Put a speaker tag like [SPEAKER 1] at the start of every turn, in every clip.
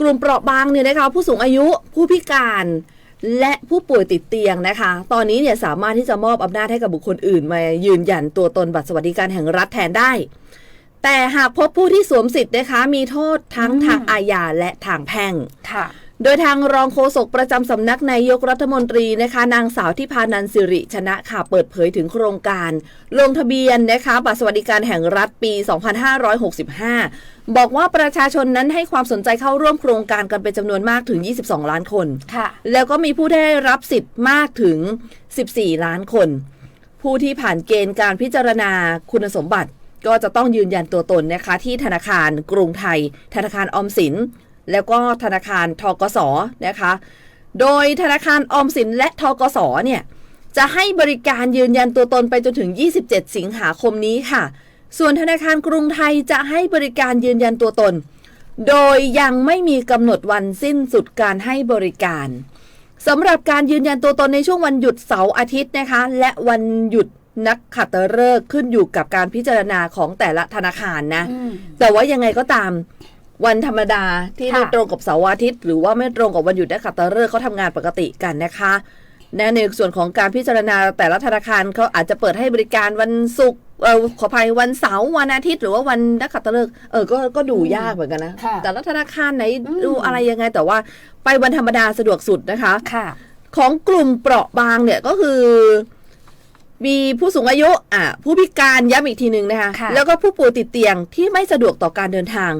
[SPEAKER 1] กลุ่มเปราะบางเนี่ยนะคะ ผู้สูงอายุผู้พิการและผู้ป่วยติดเตียงนะคะ ตอนนี้เนี่ยสามารถที่จะมอบอำนาจให้กับบุคคลอื่นมายืนยันตัวตนบัตรสวัสดิการแห่งรัฐแทนได้ แต่หากพบผู้ที่สวมสิทธิ์นะคะ มีโทษทั้งทางอาญาและทางแพ่ง
[SPEAKER 2] ค่ะ
[SPEAKER 1] โดยทางรองโฆษกประจำสำนักนายกรัฐมนตรีนะคะนางสาวทิพานันสิริชนะค่ะเปิดเผยถึงโครงการ ลงทะเบียนนะคะบัตรสวัสดิการแห่งรัฐปี 2565 บอกว่าประชาชนนั้นให้ความสนใจเข้าร่วมโครงการกันเป็นจำนวนมากถึง 22 ล้านคน
[SPEAKER 2] ค่ะ
[SPEAKER 1] แล้วก็มีผู้ได้รับสิทธิ์มากถึง 14 ล้านคน ผู้ที่ผ่านเกณฑ์การพิจารณาคุณสมบัติก็จะต้องยืนยันตัวตนนะคะที่ธนาคารกรุงไทย ธนาคารออมสิน แล้วก็ธนาคารทกสนะคะ โดยธนาคารออมสินและทกสเนี่ยจะให้บริการยืนยันตัวตนไปจนถึง 27 สิงหาคมนี้ค่ะ ส่วนธนาคารกรุงไทยจะให้บริการยืนยันตัวตน โดยยังไม่มีกำหนดวันสิ้นสุดการให้บริการสำหรับการยืนยันตัวตนในช่วงวันหยุดเสาร์อาทิตย์นะคะ และวันหยุดนักขัตฤกษ์ขึ้นอยู่กับการพิจารณาของแต่ละธนาคารนะ
[SPEAKER 2] อืม
[SPEAKER 1] แต่ว่ายังไงก็ตาม วันธรรมดาที่
[SPEAKER 2] ค่ะ
[SPEAKER 1] ไม่ตรงกับเสาร์อาทิตย์ หรือว่าไม่ตรงกับวันหยุดนักขัตฤกษ์เขาทำงานปกติกันนะคะและในส่วนของการพิจารณาแต่ละธนาคารเขาอาจจะเปิดให้บริการวันศุกร์เออขออภัยวันเสาร์วันอาทิตย์หรือว่าวันนักขัตฤกษ์เออก็ก็ดูยากเหมือนกันนะ
[SPEAKER 2] ค่ะ
[SPEAKER 1] แต่ละธนาคารไหน
[SPEAKER 2] อืม
[SPEAKER 1] ดูอะไรยังไงแต่ว่า ไปวันธรรมดาสะดวกสุดนะคะ
[SPEAKER 2] ค่ะ
[SPEAKER 1] ของกลุ่มเปราะบางเนี่ยก็คือ มีผู้สูงอายุอะผู้พิการย้ำอีกทีหนึ่งนะคะ
[SPEAKER 2] ค่ะ
[SPEAKER 1] แล้วก็ผู้ป่วยติดเตียงที่ไม่สะดวกต่อการเดินทาง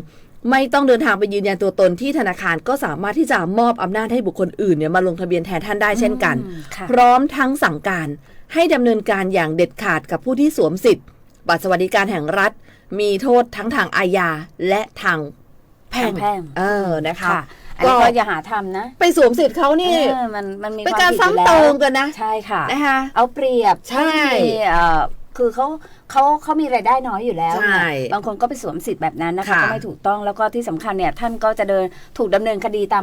[SPEAKER 1] ไม่ต้องเดินทางไปยืนยันตัวตนที่ธนาคารก็สามารถที่จะมอบอำนาจให้บุคคลอื่นเนี่ยมาลงทะเบียนแทนท่านได้เช่นกัน
[SPEAKER 2] อืมค่ะ
[SPEAKER 1] พร้อมทั้งสั่งการให้ดำเนินการอย่างเด็ดขาดกับผู้ที่สวมสิทธิ์ บัตรสวัสดิการแห่งรัฐ มีโทษทั้งทางอาญาและทางแพ่ง
[SPEAKER 2] ทางแพ่ง
[SPEAKER 1] เออนะคะ
[SPEAKER 2] ค่ะอันนี้
[SPEAKER 1] ก็
[SPEAKER 2] ก็อย่าหาทำนะ
[SPEAKER 1] ไปสวมสิทธิ์เขานี่
[SPEAKER 2] เออมันมันมี
[SPEAKER 1] เป็น
[SPEAKER 2] คว
[SPEAKER 1] การ
[SPEAKER 2] ผิดอยู่
[SPEAKER 1] ซ้ำ
[SPEAKER 2] แล้ว
[SPEAKER 1] เติมกันนะ
[SPEAKER 2] ใช่ค่ะ
[SPEAKER 1] นะคะ
[SPEAKER 2] เอาเปรียบ
[SPEAKER 1] ใช่
[SPEAKER 2] ที่เอ่อ คือเขาเขาเขามีรายได้น้อยอยู่แล้ว
[SPEAKER 1] ใช่
[SPEAKER 2] บางคนก็ไปสวมสิทธิ์แบบนั้นนะคะ
[SPEAKER 1] ค่ะ
[SPEAKER 2] ก็ไม่ถูกต้องแล้วก็ที่สำคัญเนี่ยท่านก็จะเดินถูกดำเนินคดีตาม